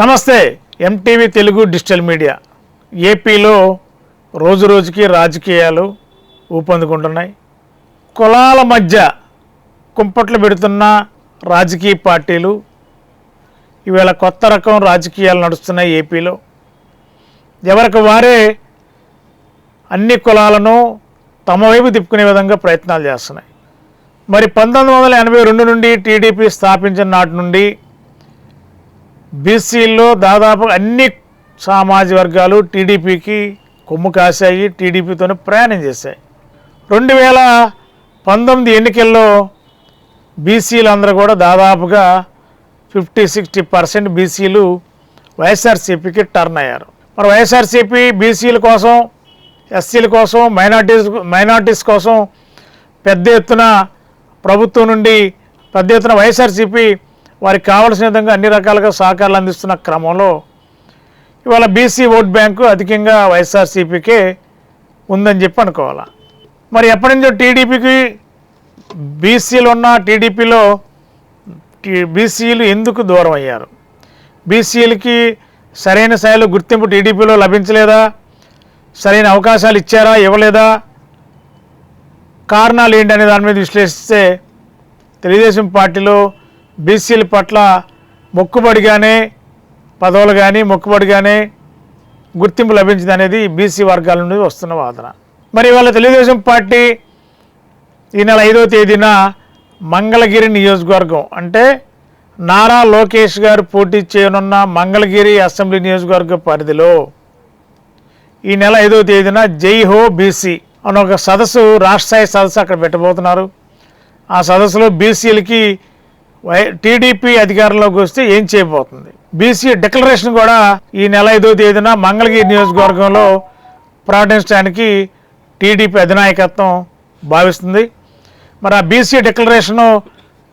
నమస్తే MTV Telugu digital media. ఏపీలో రోజు రోజుకి రాజకీయాలు ఊపందుకుంటున్నాయి. కులాల మధ్య కుంపట్లు పెడుతున్న రాజకీయ పార్టీలు ఇవాళ కొత్త రకం రాజకీయాలు నడుస్తున్నాయి ఏపీలో. ఎవరికి వారే అన్ని కులాలను తమ వైపు తిప్పుకునే విధంగా ప్రయత్నాలు చేస్తున్నాయి. మరి పంతొమ్మిది వందల ఎనభై రెండు నుండి టీడీపీ స్థాపించిన నాటి నుండి బీసీల్లో దాదాపు అన్ని సామాజిక వర్గాలు టీడీపీకి కొమ్ము కాశాయి టీడీపీతోనే ప్రయాణం చేశాయి. రెండు వేల పంతొమ్మిది ఎన్నికల్లో బీసీలందరూ కూడా దాదాపుగా ఫిఫ్టీ సిక్స్టీ పర్సెంట్ బీసీలు వైఎస్ఆర్సీపీకి టర్న్ అయ్యారు. మరి వైఎస్ఆర్సీపీ బీసీల కోసం ఎస్సీల కోసం మైనార్టీస్ మైనార్టీస్ కోసం పెద్ద ఎత్తున ప్రభుత్వం నుండి పెద్ద ఎత్తున వైఎస్ఆర్సీపీ వారికి కావలసిన విధంగా అన్ని రకాలుగా సహకారాలు అందిస్తున్న క్రమంలో ఇవాళ బీసీ ఓట్ బ్యాంకు అధికంగా వైఎస్ఆర్సీపీకే ఉందని చెప్పి అనుకోవాలి? మరి ఎప్పటి నుంచో టీడీపీకి బీసీలు ఉన్న టీడీపీలో బీసీలు ఎందుకు దూరం అయ్యారు? బీసీలకి సరైన స్థాయిలో గుర్తింపు టీడీపీలో లభించలేదా? సరైన అవకాశాలు ఇచ్చారా? ఇవ్వలేదా? కారణాలు ఏంటి అనే దాని మీద విశ్లేషిస్తే తెలుగుదేశం పార్టీలో బీసీల పట్ల మొక్కుబడిగానే పదవులు కానీ మొక్కుబడిగానే గుర్తింపు లభించింది అనేది బీసీ వర్గాల నుండి వస్తున్న వాదన. మరి వాళ్ళ తెలుగుదేశం పార్టీ ఈ నెల ఐదో తేదీన మంగళగిరి నియోజకవర్గం అంటే నారా లోకేష్ గారు పోటీ చేయనున్న మంగళగిరి అసెంబ్లీ నియోజకవర్గ పరిధిలో ఈ నెల ఐదో తేదీన జై హో బీసీ అని ఒక సదస్సు రాష్ట్ర స్థాయి సదస్సు అక్కడ పెట్టబోతున్నారు. ఆ సదస్సులో బీసీలకి వై టీడీపీ అధికారంలోకి వస్తే ఏం చేయబోతుంది? బీసీ డిక్లరేషన్ కూడా ఈ నెల ఐదో తేదీన మంగళగిరి నియోజకవర్గంలో ప్రకటించడానికి టీడీపీ అధినాయకత్వం భావిస్తుంది. మరి ఆ బీసీ డిక్లరేషను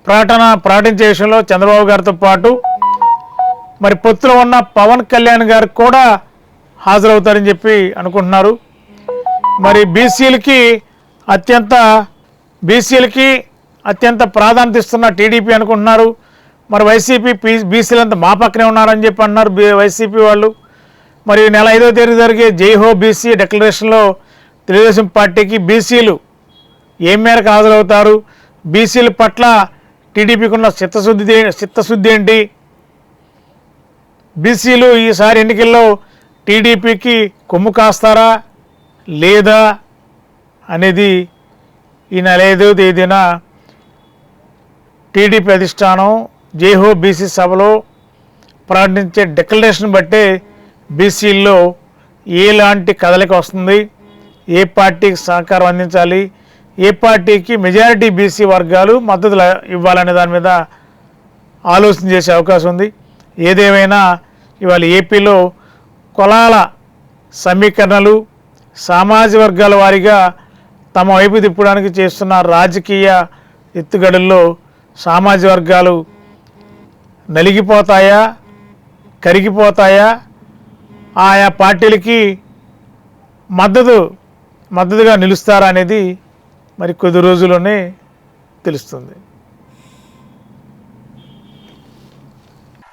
ప్రకటన ప్రకటించే విషయంలో చంద్రబాబు గారితో పాటు మరి పొత్తులో ఉన్న పవన్ కళ్యాణ్ గారు కూడా హాజరవుతారని చెప్పి అనుకుంటున్నారు. మరి బీసీలకి అత్యంత బీసీలకి అత్యంత ప్రాధాన్యత ఇస్తున్న టీడీపీ అనుకుంటున్నారు. మరి వైసీపీ పీ బీసీలంతా మా పక్కనే ఉన్నారని చెప్పి అన్నారు బీ- వైసీపీ వాళ్ళు. మరి ఈ నెల ఐదో తేదీ జరిగే జై హో బీసీ డిక్లరేషన్లో తెలుగుదేశం పార్టీకి బీసీలు ఏ మేరకు హాజరవుతారు? బీసీల పట్ల టీడీపీకి ఉన్న చిత్తశుద్ధి చిత్తశుద్ధి ఏంటి? బీసీలు ఈసారి ఎన్నికల్లో టీడీపీకి కొమ్ము కాస్తారా? లేదా? అనేది ఈ నెల ఐదో తేదీన టీడీపీ అధిష్టానం జేహో బీసీ సభలో ప్రకటించే డిక్లరేషన్ బట్టే బీసీల్లో ఏలాంటి కదలిక వస్తుంది. ఏ పార్టీకి సహకారం అందించాలి? ఏ పార్టీకి మెజారిటీ బీసీ వర్గాలు మద్దతు ఇవ్వాలనే దాని మీద ఆలోచన చేసే అవకాశం ఉంది. ఏదేమైనా ఇవాళ ఏపీలో కులాల సమీకరణలు సామాజ వర్గాల వారీగా తమ వైపు తిప్పడానికి చేస్తున్న రాజకీయ ఎత్తుగడల్లో సామాజిక వర్గాలు నలిగిపోతాయా? కరిగిపోతాయా? ఆయా పార్టీలకి మద్దతు మద్దతుగా నిలుస్తారా అనేది మరి కొద్ది రోజుల్లోనే తెలుస్తుంది.